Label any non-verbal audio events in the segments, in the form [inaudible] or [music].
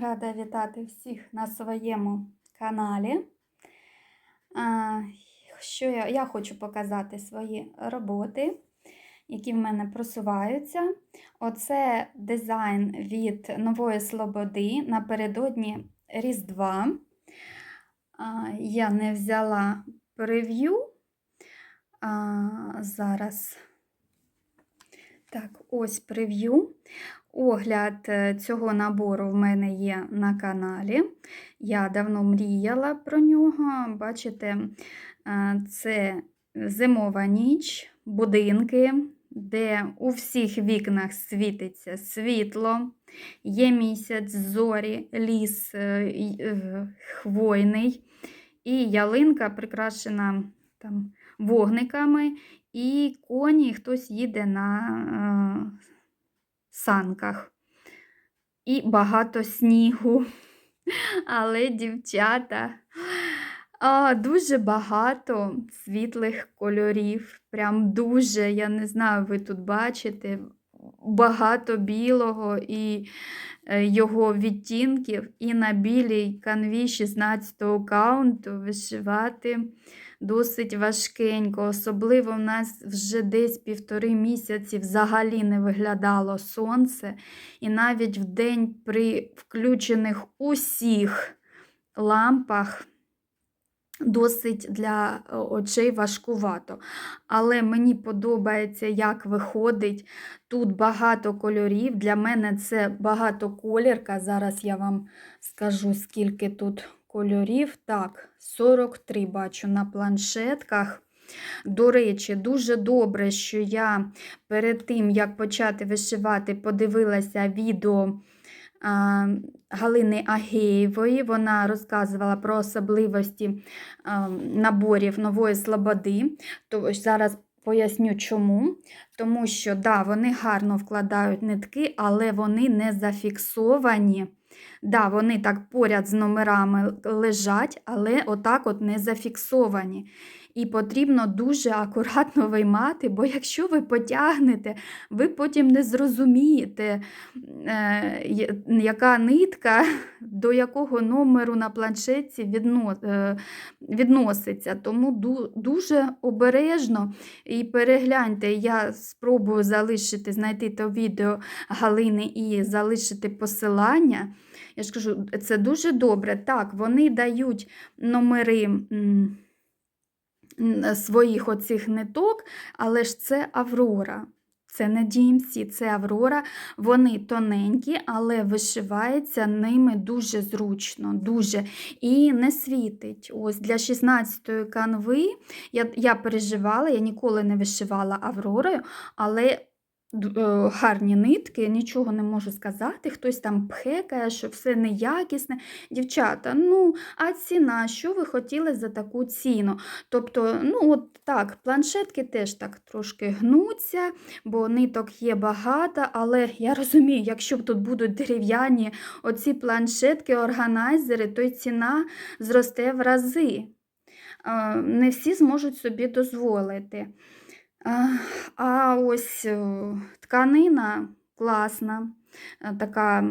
Рада вітати всіх на своєму каналі. Що я, я хочу показати свої роботи, які в мене просуваються. Оце дизайн від Нової Слободи напередодні Різдва. Я не взяла прев'ю. Зараз. Так, ось прев'ю. Огляд е, цього набору в мене є на каналі. Я давно мріяла про нього. Бачите, е, це зимова ніч, будинки, де у всіх вікнах світиться світло, є місяць, зорі, ліс е, хвойний, і ялинка прикрашена там вогниками, і коні хтось їде на санках. І багато снігу. Але дівчата а, дуже багато світлих кольорів. Прям дуже, я не знаю, ви тут бачите, багато білого і е, його відтінків. І на білій канві 16 каунту вишивати досить важкенько. Особливо в нас вже десь півтори місяці взагалі не виглядало сонце. І навіть в день при включених усіх лампах досить для е, очей важкувато. Але мені подобається, як виходить. Тут багато кольорів. Для мене це багатоколірка. Зараз я вам скажу, скільки тут кольорів. Так, 43 бачу на планшетках. До речі, дуже добре, що я перед тим, як почати вишивати, подивилася відео Галини Агеєвої. Вона розказувала про особливості наборів нової слободи. То зараз поясню чому. Тому що да, вони гарно вкладають нитки, але вони не зафіксовані. Да, вони так поряд з номерами лежать, але отак от не зафіксовані. І потрібно дуже акуратно виймати, бо якщо ви потягнете, ви потім не зрозумієте, е, яка нитка до якого номеру на планшетці е, відноситься. Тому ду- дуже обережно і перегляньте, я спробую залишити, знайти те відео Галини і залишити посилання. Я ж кажу, це дуже добре. Так, вони дають номери. своїх оцих ниток, але ж це Аврора. Це не DMC, це Аврора. Вони тоненькі, але вишивається ними дуже зручно, дуже. І не світить. Ось для 16-ї канви я, я переживала, я ніколи не вишивала Авророю, але гарні нитки, нічого не можу сказати. Хтось там пхекає, що все неякісне. Дівчата, ну, а ціна, що ви хотіли за таку ціну? Тобто, ну от так, планшетки теж так трошки гнуться, бо ниток є багато, але я розумію, якщо тут будуть дерев'яні оці планшетки, органайзери, то й ціна зросте в рази. Е, Не всі зможуть собі дозволити. А, ось е, тканина класна. е, Така,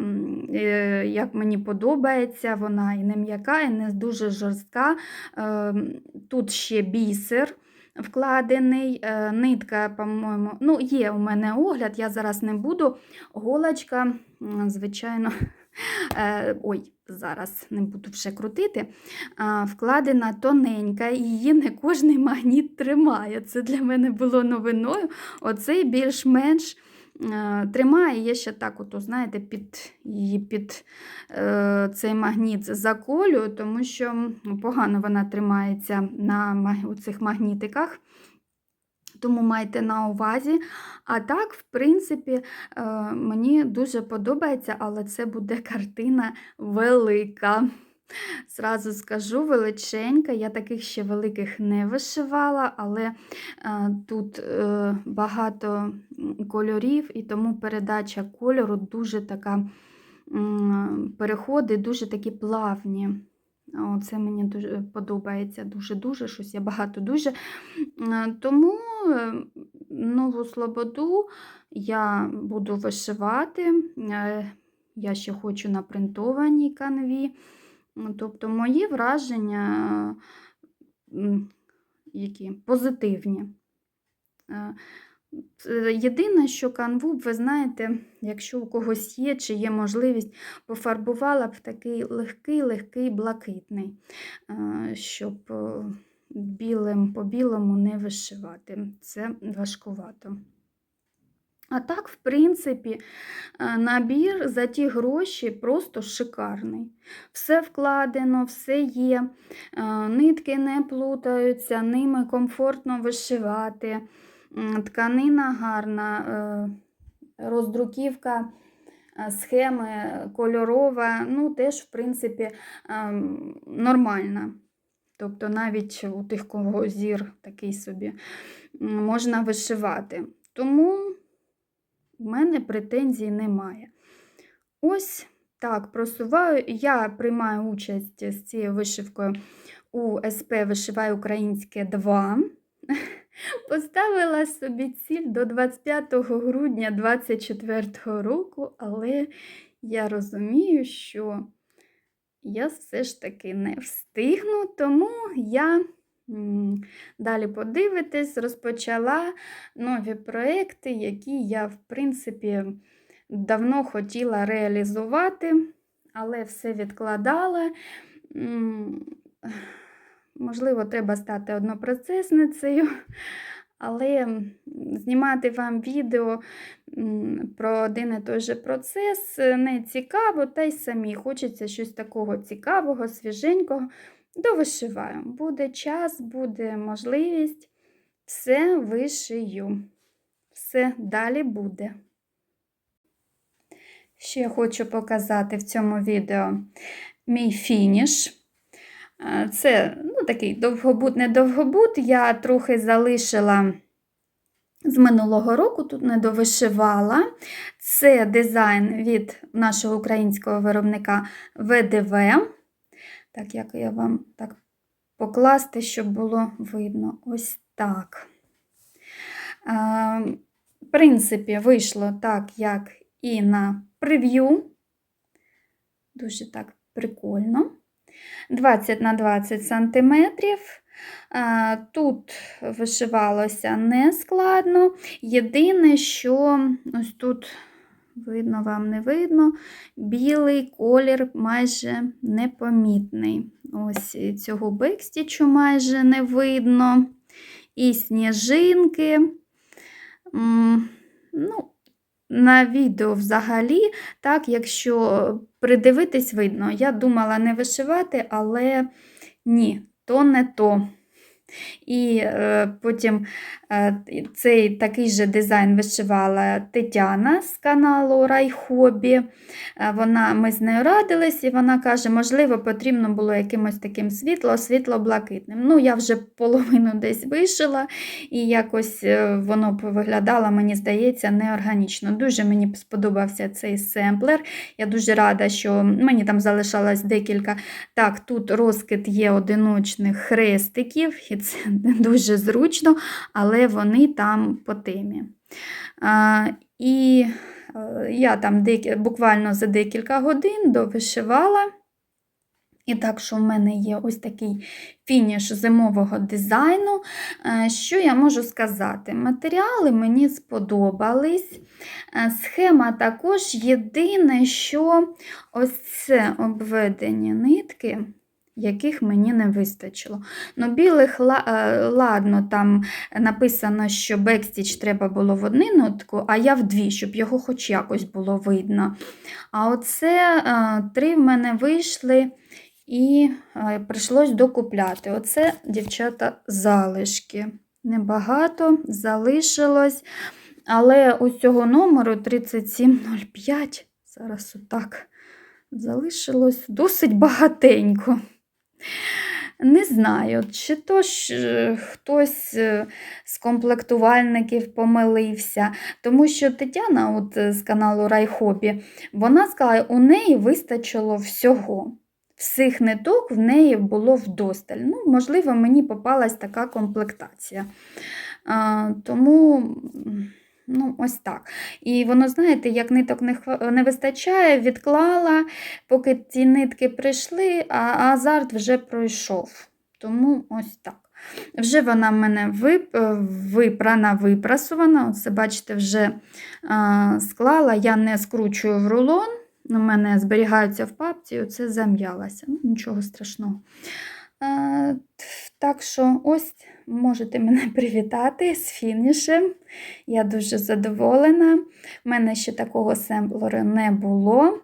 е, як мені подобається, вона і не м'яка, і не дуже жорстка. Тут ще бісер вкладений, нитка, по-моєму, ну, є у мене огляд, я зараз не буду. Голочка, звичайно, ой, зараз не буду вже крутити. Вкладена тоненька, її не кожний магніт тримає. Це для мене було новиною. Оцей більш-менш е, тримає. Я ще так, от, знаєте, під її під е, цей магніт заколюю, тому що погано вона тримається на цих магнітиках. Тому майте на увазі. А так, в принципі, е, мені дуже подобається, але це буде [laughs] картина велика. Зразу скажу, величенька. Я таких ще великих не вишивала, але е, тут е, багато кольорів, і тому передача кольору дуже така, переходи дуже такі плавні. Це мені дуже подобається дуже-дуже, щось я багато дуже. Е, Тому е, нову слободу я буду вишивати. Е, я ще хочу на принтованій канві. Тобто мої враження які позитивні. Е, Єдине, що канву, ви знаєте, якщо у когось є чи є можливість, пофарбувала б такий легкий-легкий блакитний, е, щоб е, білим по білому не вишивати. Це важкувато. А так, в принципі, набір за ті гроші просто шикарний. Все вкладено, все є, нитки не плутаються, ними комфортно вишивати, тканина гарна, е, роздруківка е, схеми кольорова, ну, теж, в принципі, нормальна. Тобто навіть у тих, кого зір такий собі, можна вишивати. Тому в мене претензій немає. Ось так просуваю. Я приймаю участь з цією вишивкою у СП Вишивай Українське 2. Поставила собі ціль до 25 грудня 2024 року, але я розумію, що я все ж таки не встигну, тому я далі подивитись, розпочала нові проекти, які я, в принципі, давно хотіла реалізувати, але все відкладала. Можливо, треба стати однопроцесницею, [laughs] але знімати вам відео про один і той же процес е, не цікаво, та й самі хочеться щось такого цікавого, свіженького. Довишиваю. Буде час, буде можливість, все вишию. Все далі буде. Ще хочу показати в цьому відео мій фініш. Це ну, такий довгобут, не довгобут. Я трохи залишила з минулого року, тут не довишивала. Це дизайн від нашого українського виробника ВДВ. Так, як я вам так покласти, щоб було видно. Ось так. В принципі, вийшло так, як і на прев'ю. Дуже так прикольно. 20 на 20 сантиметрів. Тут вишивалося не складно. Єдине, що ось тут видно вам не видно, білий колір майже непомітний. Ось цього бекстічу майже не видно. І сніжинки. Ну, на відео взагалі, так, якщо придивитись, видно, я думала не вишивати, але ні, то не то. І е, потім е, цей такий же дизайн вишивала Тетяна з каналу Райхобі. Е, вона, Ми з нею радились, і вона каже, можливо, потрібно було якимось таким світло, світло-блакитним. Ну, я вже половину десь вишила, і якось е, воно виглядало, мені здається, неорганічно. Дуже мені сподобався цей семплер. Я дуже рада, що мені там залишалось декілька. Так, тут розкид є одиночних хрестиків, це [laughs] дуже зручно, але вони там по темі. І е, я там буквально за декілька годин довишивала. І так, що в мене є ось такий фініш зимового дизайну. Е, Що я можу сказати? Матеріали мені сподобались. Е, Схема також єдине, що ось це обведені нитки яких мені не вистачило. Ну, білих, е, ладно, там написано, що бекстіч треба було в одну нитку, а я в дві, щоб його хоч якось було видно. А оце е, три в мене вийшли і е, прийшлось докупляти. Оце, дівчата, залишки. Небагато залишилось. Але ось цього номеру 3705, зараз отак залишилось досить багатенько. Не знаю, чи то ж е, хтось е, з комплектувальників помилився, тому що Тетяна от, е, з каналу Райхобі, вона сказала, у неї вистачило всього. Всіх ниток в неї було вдосталь. Ну, можливо, мені попалась така комплектація. А, тому Ну, ось так. І воно, знаєте, як ниток не, не вистачає, відклала, поки ці нитки прийшли, а азарт вже пройшов. Тому ось так. Вже вона в мене вип, е, випрана, випрасувана. Оце, бачите, вже а, склала. Я не скручую в рулон. У мене зберігаються в папці, оце зам'ялася. Ну, нічого страшного. А, так що ось можете мене [laughs] привітати з фінішем. Я дуже задоволена. У мене ще такого семплеру не було.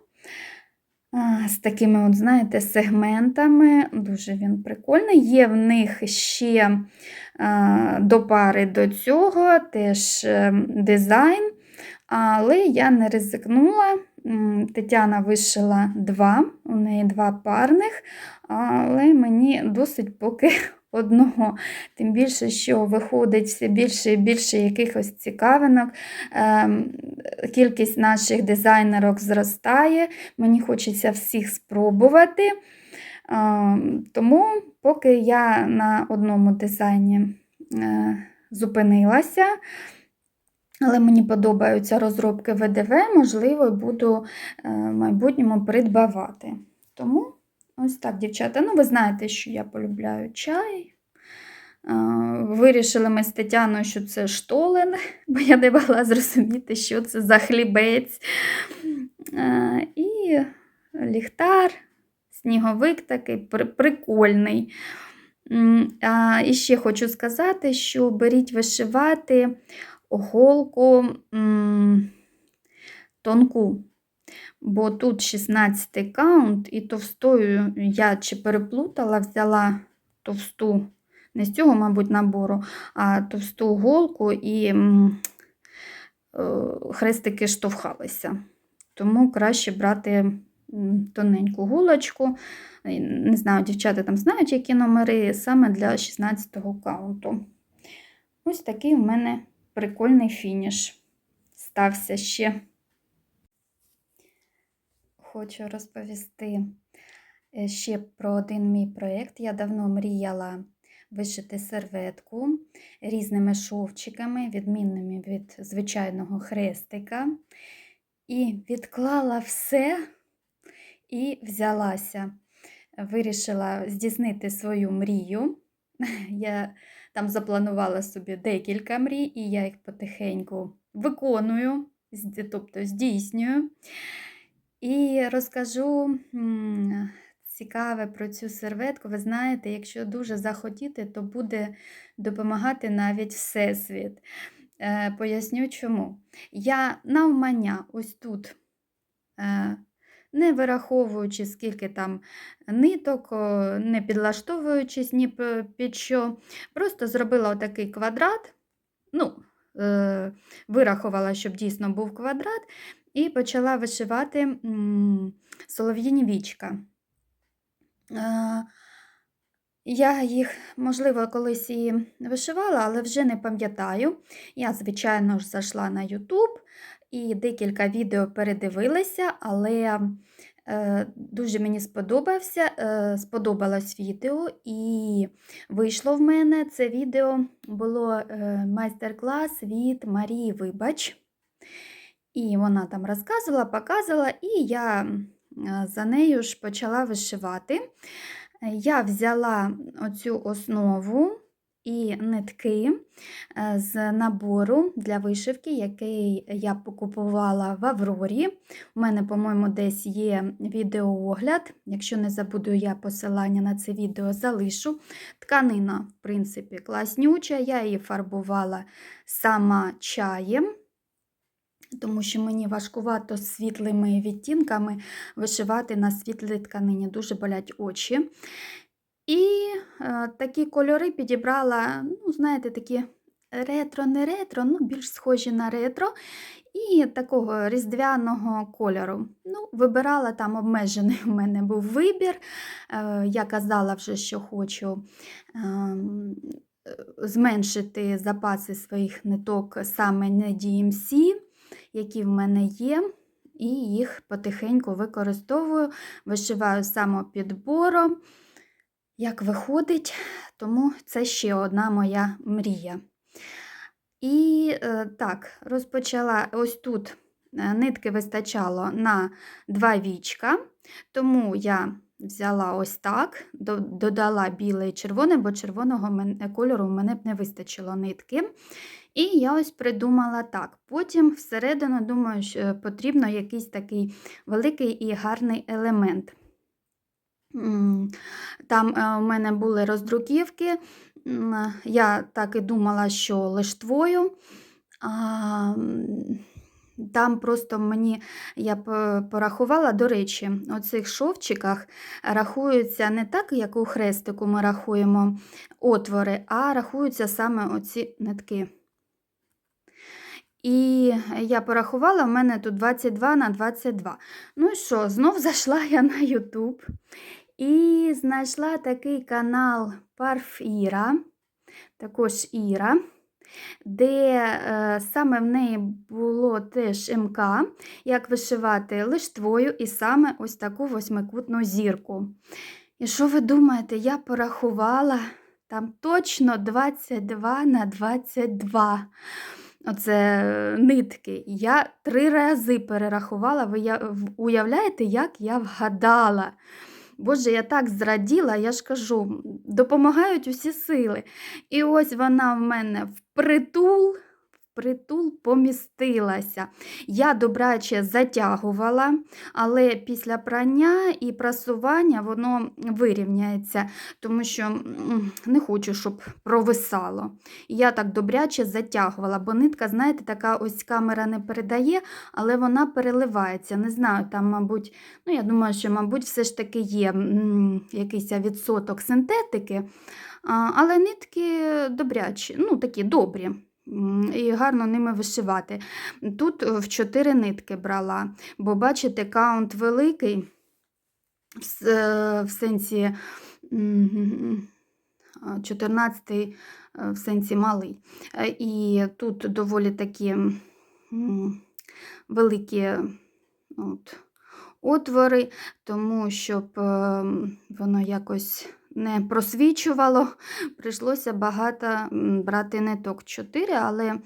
З такими, от, знаєте, сегментами. Дуже він прикольний. Є в них ще до пари до цього теж е, дизайн. Але я не ризикнула. Тетяна вишила два, у неї два парних, але мені досить поки [laughs] одного. Тим більше, що виходить все більше і більше якихось цікавинок. Ем, Кількість наших дизайнерок зростає. Мені хочеться всіх спробувати. Ем, Тому поки я на одному дизайні е, зупинилася. Але мені подобаються розробки ВДВ, можливо, буду е, в майбутньому придбавати. Тому ось так, дівчата. Ну, ви знаєте, що я полюбляю чай. Е, Вирішили ми з Тетяною, що це штолен, [laughs] бо я не могла зрозуміти, що це за хлібець. Е, І ліхтар, сніговик такий при- прикольний. І ще хочу сказати, що беріть вишивати голку тонку. Бо тут 16 каунт, і товстою я чи переплутала, взяла товсту, не з цього, мабуть, набору, а товсту голку і е, хрестики штовхалися. Тому краще брати тоненьку гулочку. Не знаю, дівчата там знають, які номери саме для 16 каунту. Ось такий у мене прикольний фініш стався ще. Хочу розповісти е, ще про один мій проєкт. Я давно мріяла вишити серветку різними шовчиками, відмінними від звичайного хрестика. І відклала все і взялася. Вирішила здійснити свою мрію. [laughs] Я там запланувала собі декілька мрій, і я їх потихеньку виконую, тобто здійснюю. І розкажу цікаве про цю серветку. Ви знаєте, якщо дуже захотіти, то буде допомагати навіть Всесвіт. Е, Поясню чому. Я навмання ось тут, е, не вираховуючи, скільки там ниток, не підлаштовуючись ні під що, просто зробила отакий квадрат. Ну, е, вирахувала, щоб дійсно був квадрат, і почала вишивати солов'їні вічка. Е, Я їх, можливо, колись і вишивала, але вже не пам'ятаю. Я, звичайно ж, зайшла на YouTube і декілька відео передивилася, але е, дуже мені сподобався, е, сподобалось відео, і вийшло в мене це відео було е, майстер-клас від Марії Вибач. І вона там розказувала, показувала, і я за нею ж почала вишивати. Я взяла оцю основу і нитки е, з набору для вишивки, який я покупувала в Аврорі. У мене, по-моєму, десь є відеоогляд. Якщо не забуду, я посилання на це відео залишу. Тканина, в принципі, класнюча, я її фарбувала сама чаєм тому що мені важкувато з світлими відтінками вишивати на світлій тканині, дуже болять очі. І е, такі кольори підібрала, ну, знаєте, такі ретро, не ретро, ну, більш схожі на ретро. І такого різдвяного кольору. Ну, Вибирала там обмежений [laughs] у мене був вибір. Е, я казала вже, що хочу е, зменшити запаси своїх ниток саме на DMC які в мене є, і їх потихеньку використовую, вишиваю самопідбором, як виходить, тому це ще одна моя мрія. І е, так, розпочала ось тут е, нитки вистачало на два вічка, тому я взяла ось так, до- додала біле і червоне, бо червоного кольору в мене б не вистачило нитки. І я ось придумала так. Потім всередину, думаю, що е, потрібно якийсь такий великий і гарний елемент. Там е, у мене були роздруківки. Я так і думала, що лиштвою. Там просто мені я порахувала, до речі, у цих шовчиках рахуються не так, як у хрестику ми рахуємо отвори, а рахуються саме оці нитки. І я порахувала, в мене тут 22 на 22. Ну і що, знов зайшла я на YouTube і знайшла такий канал Парфіра, також Іра, де е, саме в неї було теж МК, як вишивати лиштвою і саме ось таку восьмикутну зірку. І що ви думаєте, я порахувала там точно 22 на 22. Оце е, нитки. Я три рази перерахувала. Ви уявляєте, як я вгадала? Боже, я так зраділа, я ж кажу, допомагають усі сили. І ось вона в мене впритул, впритул помістилася. Я добряче затягувала, але після прання і прасування воно вирівняється, тому що не хочу, щоб провисало. Я так добряче затягувала, бо нитка, знаєте, така ось камера не передає, але вона переливається. Не знаю, там, мабуть, ну я думаю, що, мабуть, все ж таки є якийсь відсоток синтетики, але нитки добрячі, ну такі добрі. І гарно ними вишивати. Тут е, в 4 нитки брала, бо бачите, каунт великий, в, е, сенсі 14 е, в сенсі малий. І тут доволі такі великі от, отвори, тому щоб е, воно якось не просвічувало, прийшлося багато брати ниток 4, але е,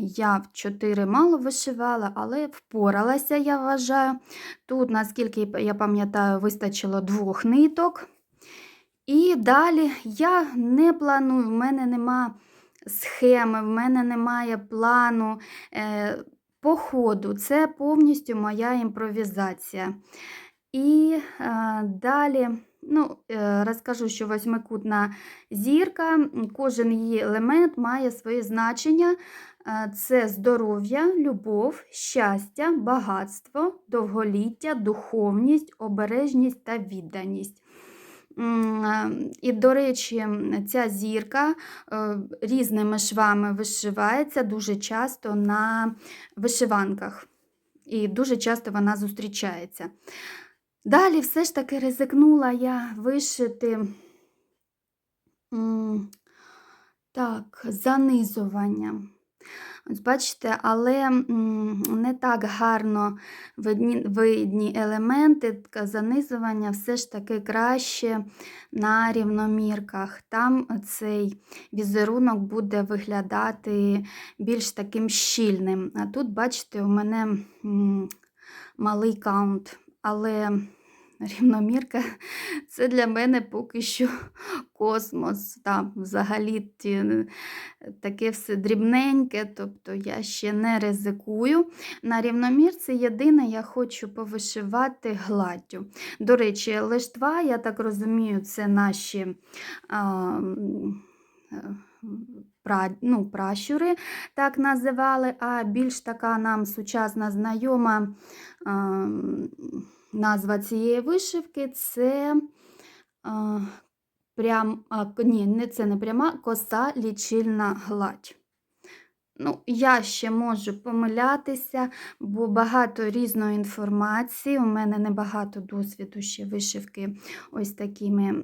я в 4 мало вишивала, але впоралася, я вважаю. Тут, наскільки я пам'ятаю, вистачило двох ниток. І далі я не планую, в мене нема схеми, в мене немає плану е, по ходу. Це повністю моя імпровізація. І е, далі ну, е, розкажу, що восьмикутна зірка, кожен її елемент має своє значення. Е, Це здоров'я, любов, щастя, багатство, довголіття, духовність, обережність та відданість. Е, І, до речі, ця зірка е, різними швами вишивається дуже часто на вишиванках. І дуже часто вона зустрічається. Далі все ж таки ризикнула я вишити так, занизування. Ось бачите, але не так гарно видні, видні елементи, занизування все ж таки краще на рівномірках. Там цей візерунок буде виглядати більш таким щільним. А тут, бачите, у мене малий каунт, але рівномірка це для мене поки що космос. Там взагалі е, таке все дрібненьке, тобто я ще не ризикую. На рівномірці єдине, я хочу повишивати гладдю. До речі, лиштва, я так розумію, це наші. А, е, Пра, ну, пращури так називали, а більш така нам сучасна знайома а, назва цієї вишивки це а, прям, а, ні, не це не пряма коса лічильна гладь. Ну, я ще можу помилятися, бо багато різної інформації. У мене небагато досвіду ще вишивки ось такими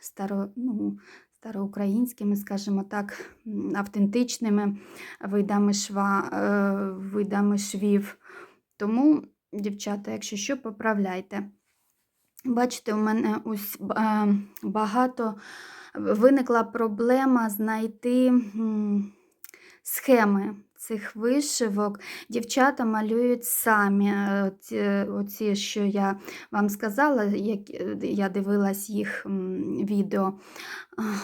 старо, ну, староукраїнськими, скажімо так, автентичними видами шва, е, видами швів. Тому, дівчата, якщо що, поправляйте. Бачите, у мене ось е, багато виникла проблема знайти схеми цих вишивок дівчата малюють самі. Е, Оці, оці, що я вам сказала, як е, я дивилась їх відео.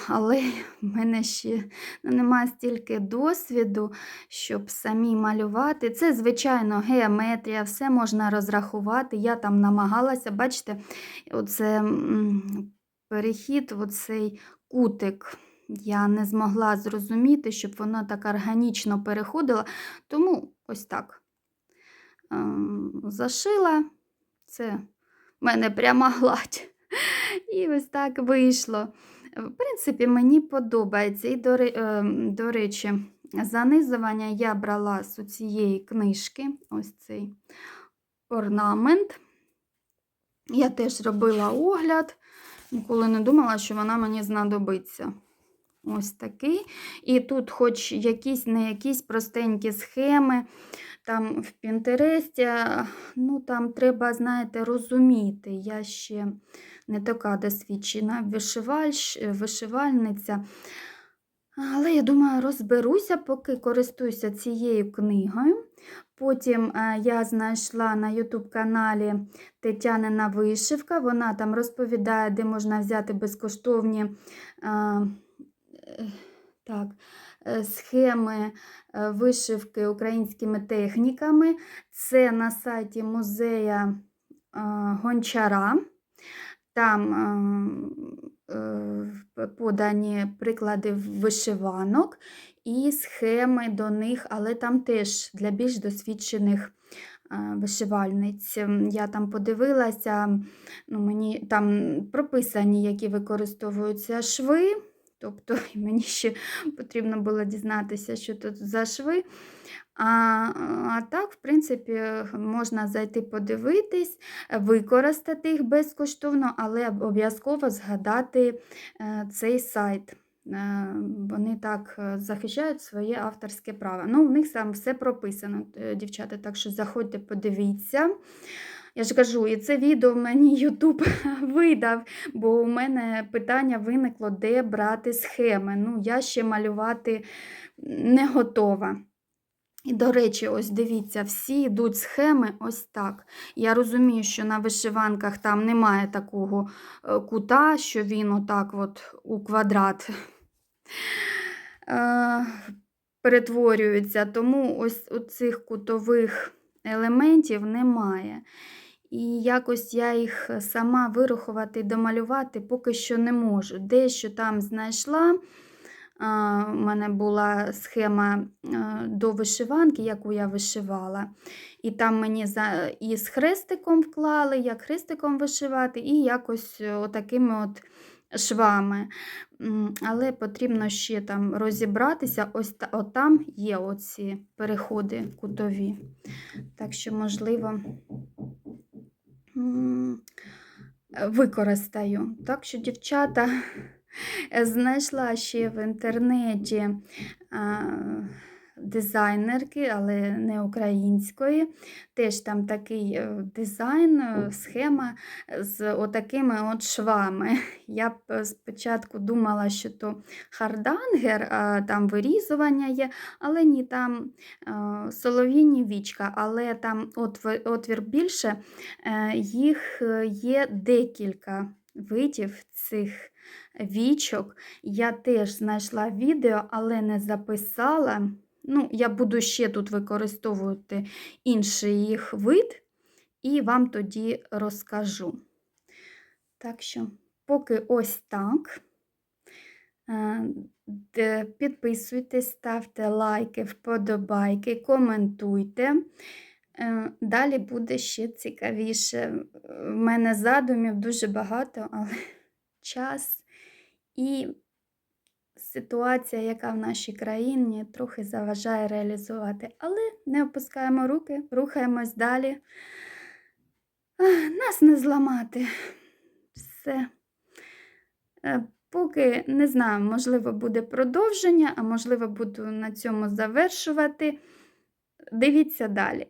Але в мене ще ну, немає стільки досвіду, щоб самі малювати. Це, звичайно, геометрія, все можна розрахувати. Я там намагалася, бачите, оце перехід, оцей кутик. Я не змогла зрозуміти, щоб воно так органічно переходило, тому ось так ем, зашила. Це в мене пряма [laughs] гладь. І ось так вийшло. В принципі, мені подобається. І, до, ем, речі, занизування я брала з цієї книжки, ось цей орнамент. Я теж робила огляд, ніколи не думала, що вона мені знадобиться. Ось такий. І тут, хоч якісь не якісь простенькі схеми, там в Пінтересті, ну там треба, знаєте, розуміти. Я ще не така досвідчена вишивальщ, вишивальниця. Але я думаю, розберуся, поки користуюся цією книгою. Потім е, я знайшла на YouTube каналі Тетянина вишивка. Вона там розповідає, де можна взяти безкоштовні е, так, е, схеми е, вишивки українськими техніками. Це на сайті музея е, Гончара. Там подані приклади вишиванок і схеми до них, але там теж для більш досвідчених вишивальниць. Я там подивилася, ну, мені там прописані, які використовуються шви. Тобто [laughs] мені ще потрібно було дізнатися, що тут за шви. А, а так, в принципі, можна зайти подивитись, використати їх безкоштовно, але обов'язково згадати е, цей сайт. Е, Вони так е, захищають своє авторське право. Ну, у них там все прописано, дівчата, так що заходьте, подивіться. Я ж кажу, і це відео мені [laughs] Ютуб видав, бо у мене питання виникло, де брати схеми. Ну, я ще малювати не готова. І, до речі, ось дивіться, всі йдуть схеми ось так. Я розумію, що на вишиванках там немає такого е, кута, що він отак от у квадрат е, перетворюється, тому ось цих кутових елементів немає. І якось я їх сама вирахувати, домалювати поки що не можу. Дещо там знайшла. У мене була схема е, до вишиванки, яку я вишивала. І там мені і з хрестиком вклали, як хрестиком вишивати, і якось отакими от швами. Але потрібно ще там розібратися. Ось там є оці переходи кутові. Так що, можливо, використаю. Так що, дівчата. [laughs] Знайшла ще в інтернеті дизайнерки, але не української. Теж там такий е, дизайн, е, схема з отакими от швами. [laughs] Я б спочатку думала, що то хардангер, а там вирізування є, але ні, там солов'їні вічка, але там отвір, більше, е, їх є декілька видів цих вічок. Я теж знайшла відео, але не записала. Ну, Я буду ще тут використовувати інший їх вид, і вам тоді розкажу. Так що, поки ось так. Е, підписуйтесь, ставте лайки, вподобайки, коментуйте. Е, Далі буде ще цікавіше. У мене задумів дуже багато, але [laughs] час і ситуація, яка в нашій країні, трохи заважає реалізувати. Але не опускаємо руки, рухаємось далі. Нас не зламати. Все. Е, поки не знаю, можливо, буде продовження, а можливо, буду на цьому завершувати. Дивіться далі.